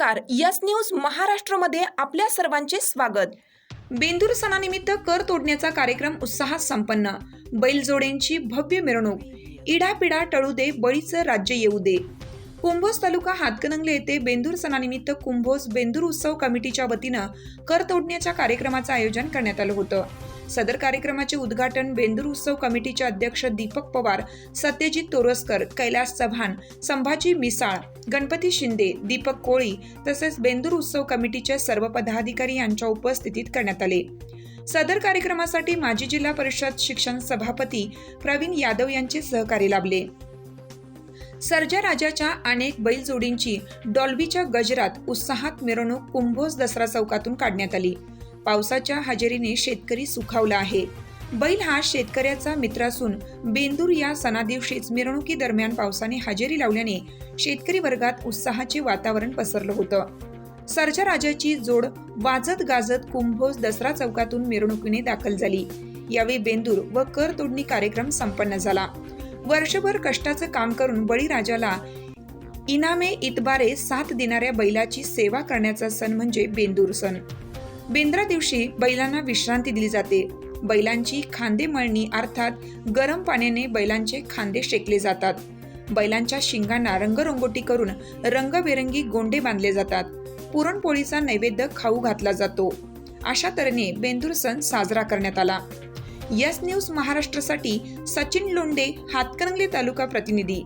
नमस्कार. Yes news महाराष्ट्रमध्ये आपल्या सर्वांचे स्वागत. बेंदूर सणानिमित्त कर तोडण्याचा कार्यक्रम उत्साहात संपन्न. बैलजोड्यांची भव्य मिरवणूक. इडापिडा टळू दे बळीचं राज्य येऊ दे. कुंभोज तालुका हातकणंगले येथे बेंदूर सणानिमित्त कुंभोज बेंदूर उत्सव कमिटीच्या वतीनं कर तोडण्याच्या कार्यक्रमाचं आयोजन करण्यात आलं होतं. सदर कार्यक्रमाचे उद्घाटन बेंदूर उत्सव कमिटीचे अध्यक्ष दीपक पवार सत्यजित तोरसकर कैलास चव्हाण संभाजी मिसाळ गणपती शिंदे दीपक कोळी तसेच बेंदूर उत्सव कमिटीच्या सर्व पदाधिकारी यांच्या उपस्थितीत करण्यात आले. सदर कार्यक्रमासाठी माजी जिल्हा परिषद शिक्षण सभापती प्रवीण यादव यांचे सहकार्य लाभले. सर्जा राजाच्या अनेक बैलजोडींची डॉल्बीच्या गजरात उत्साहात मिरवणूक कुंभोज दसरा चौकातून काढण्यात आली. पावसाच्या हजेरीने शेतकरी सुखावला आहे. बैल हा शेतकऱ्याचा मित्र असून बेंदूर या सणादिवशीच मिरवणुकीदरम्यान पावसाने हजेरी लावल्याने शेतकरी वर्गात उत्साहाचे वातावरण पसरलं होतं. सरजा राजाची जोड वाजत गाजत कुंभोज दसरा चौकातून मिरवणुकीने दाखल झाली. यावेळी बेंदूर व कर तोडणी कार्यक्रम संपन्न झाला. वर्षभर कष्टाचं काम करून बळीराजाला इनामे इतबारे साथ देणाऱ्या बैलाची सेवा करण्याचा सण म्हणजे बेंदूर सण. बेंद्रा दिवशी बैलांना विश्रांती दिली जाते. बैलांची खांदे मळणी अर्थात गरम पाण्याने बैलांचे खांदे शेकले जातात. बैलांच्या शिंगांना रंगरंगोटी करून रंगबेरंगी गोंडे बांधले जातात. पुरणपोळीचा नैवेद्य खाऊ घातला जातो. अशा तऱ्हेने बेंदूर सण साजरा करण्यात आला. यस न्यूज महाराष्ट्रासाठी सचिन लोंडे हातकणंगले तालुका प्रतिनिधी.